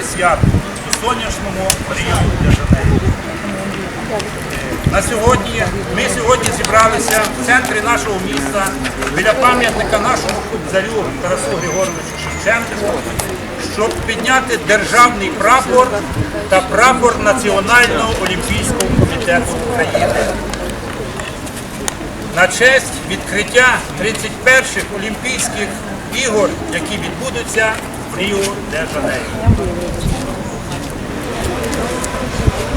привезти свято у сонячному Ріо де Жанейро. На сьогодні ми сьогодні зібралися в центрі нашого міста біля пам'ятника нашому кобзарю Тарасу Григоровичу Шевченку, щоб підняти державний прапор та прапор Національного олімпійського комітету України. На честь відкриття 31-х Олімпійських ігор, які відбудуться в Ріо де Жанейро.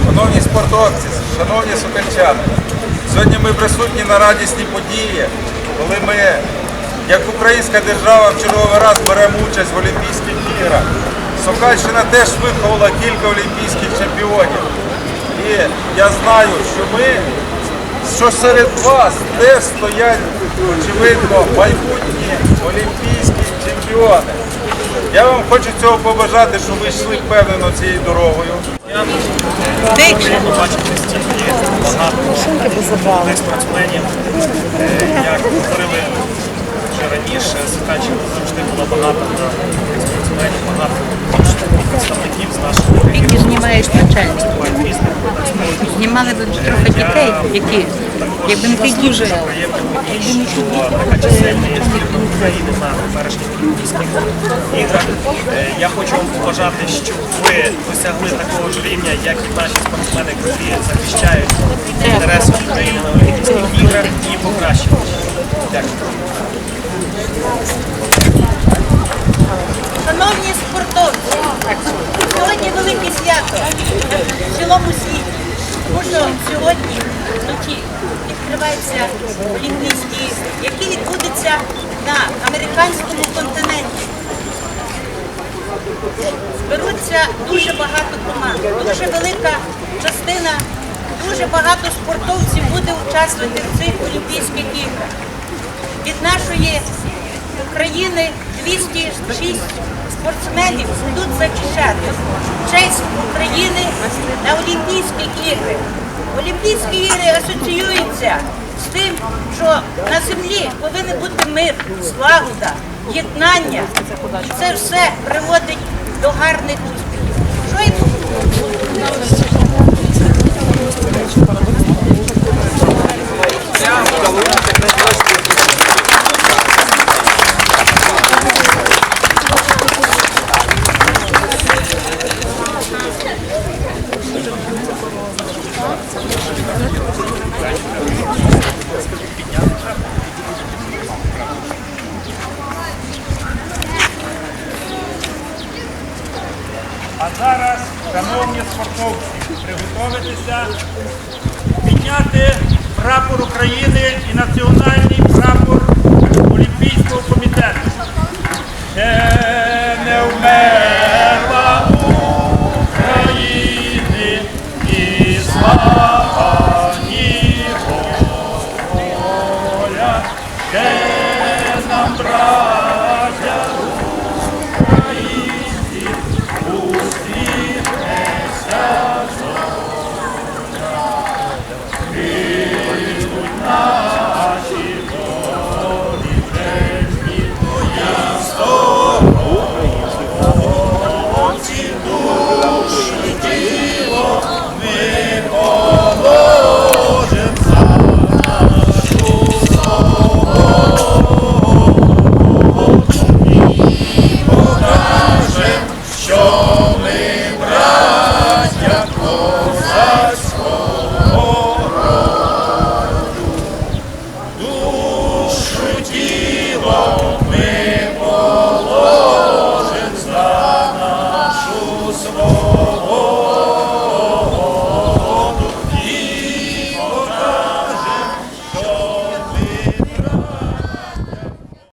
Шановні спортовці, шановні сокальчани, сьогодні ми присутні на радісній події, коли ми, як українська держава, в черговий раз беремо участь в Олімпійських іграх. Сокальщина теж виховала кілька олімпійських чемпіонів. І я знаю, що ми, що серед вас теж стоять, очевидно, майбутні олімпійські чемпіони. Я вам хочу цього побажати, щоб ви йшли впевнено цією дорогою. бачити стільки багато спортсменів, Е, як говорили вже раніше, Сокальщина завжди було багато спортсменів, багато представників з нашої країни. Ти знімаєш спортсменів. Знімали б трохи дітей, які, якби не такі вже. України на теперішніх Олімпійських іграх. Я хочу вам побажати, щоб ви досягли такого ж рівня, як і наші спортсмени, які захищають інтереси України на Олімпійських іграх і покращують. Дякую. Шановні спортовці, сьогодні велике свято в цілому світі. Що сьогодні вночі відкриваються Олімпійські які відбудуться на американському континенті. Зберуться дуже багато команд, дуже велика частина, дуже багато спортовців буде участвувати в цих Олімпійських іграх. Від нашої України 206 спортсменів будуть захищати честь України на Олімпійських іграх. Олімпійські ігри асоціюються з тим, що на землі повинен бути мир, злагода, єднання. Це все приводить до гарних успіхів. Що і А шановні спортовці, приготуватися підняти прапор України і національний прапор Олімпійського комітету. Ще не вмерла України і слава